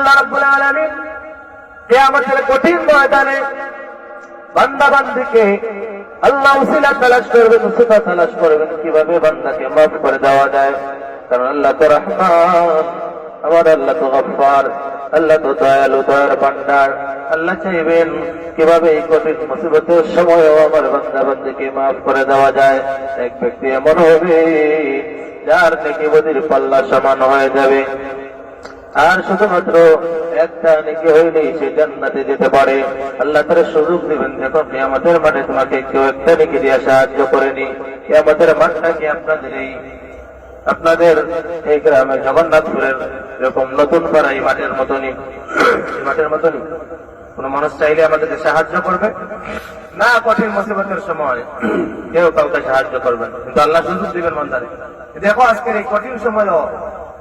আল্লাহ কিয়ামতের কঠিন ময়দানে আল্লাহ উসিলা তালাশ করবেন তালাশ করবেন। কীভাবে বান্দাকে মাফ করে দেওয়া যায়? কারণ আল্লাহ তো রহমান, আমার আল্লাহ তো গফফার, আল্লাহ তো দয়ালু, দয়ার আল্লাহ চাইবেন কীভাবে এই কঠিন মুসিবতের সময়ও আমার বান্দা মাফ করে দেওয়া যায়। এক ব্যক্তি এমন হবে, যার থেকে বদির পাল্লা সমান হয়ে যাবে। আর শুধুমাত্র একটা নেকি হইলেই সে জান্নাতে যেতে পারে। আল্লাহ তারা সুযোগ দিবেন দেখো আমাদের মাঠে তোমাকে কেউ একটা নেকি দিয়ে সাহায্য করেনি আমাদের মাঠটা কি আপনাদের এই আপনাদের এই গ্রামে জগন্নাথপুরের এরকম নতুন পাড়া এই মাঠের মতনই? মাঠের মতনই? কোন মানুষ চাইলে আমাদেরকে সাহায্য করবে? না, কঠিন মুসিবতের সময় কেউ কাউকে সাহায্য করবেন কিন্তু আল্লাহ সুযোগ দিবেন মন্দারে দেখো আজকের এই কঠিন সময়ও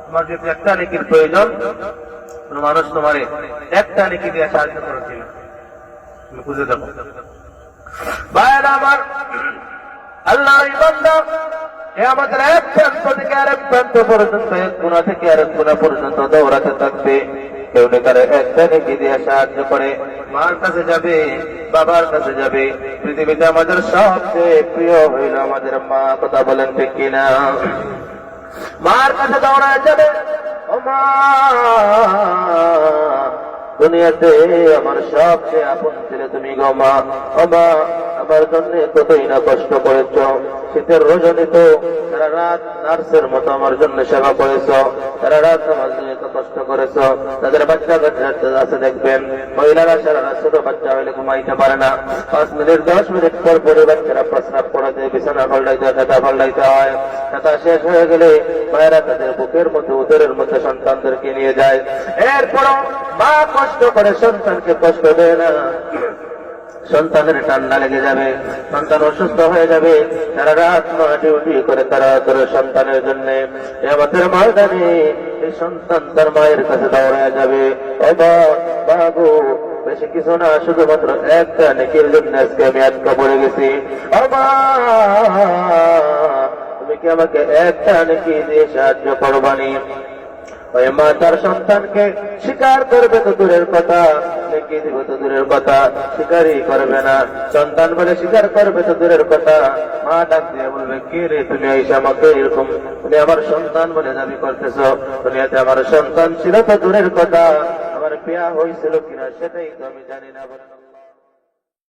তোমার যদি একটা নেকির প্রয়োজন, কোন মানুষ তোমার একটা নেকি দিয়ে সাহায্য করেছিল। খুঁজে দেখো। ভাইয়েরা আমার আল্লাহ আমাদের সবচেয়ে প্রিয় হইল আমাদের মা, কথা বলেন ঠিক কিনা? মার কাছে দৌড়ায় যাবে। দুনিয়াতে আমার সবচেয়ে আপন ছেলে তুমি গো মা। ও মা আমার জন্য কতই না কষ্ট করেছ? শীতের রজনী তো সারা রাত নার্সের মতো আমার জন্য সেবা করেছ। সারা রাত আমার জন্য এত কষ্ট করেছ। তাদের বাচ্চা কাচ্চা আছে, দেখবেন। মহিলারা সারা রাত ছোট বাচ্চা হলে ঘুমাইতে পারে না। পাঁচ মিনিট, দশ মিনিট পর পরে বাচ্চারা প্রস্রাব করাতে বিছানা পাল্টাইতে খাতা পাল্টাইতে হয়। খাতা শেষ হয়ে গেলে মায়েরা তাদের বুকের মধ্যে, উদরের মধ্যে সন্তানদেরকে নিয়ে যায়। এরপরও মা কষ্ট করে সন্তানকে কষ্ট দেয় না। সন্তানের ঠান্ডা লেগে যাবে, সন্তান অসুস্থ হয়ে যাবে তারা রাত ডিউটি করে তারা করে সন্তানের জন্য আমাদের ময়দানে এই সন্তান তার মায়ের কাছে দৌড়ায় যাবে। বাবু, বেশি কিছু না, শুধুমাত্র একটা নেকির জন্য আজকে আমি আটকা পড়ে গেছি। তুমি কি আমাকে একটা নেকি দিয়ে সাহায্য করবানি? ওই মা তার সন্তানকে স্বীকার করবে তো দূরের কথা। দূরের কথা স্বীকারই করবে না। সন্তান বলে স্বীকার করবে তো দূরের কথা। মা ডাক দিয়ে বলবে, কে রে তুমি এসে আমাকে এরকম? তুমি আমার সন্তান বলে দাবি করতেছ। দুনিয়াতে আমার সন্তান ছিল তো দূরের কথা। আমার বিয়া হয়েছিল কিনা সেটাই তো আমি জানি না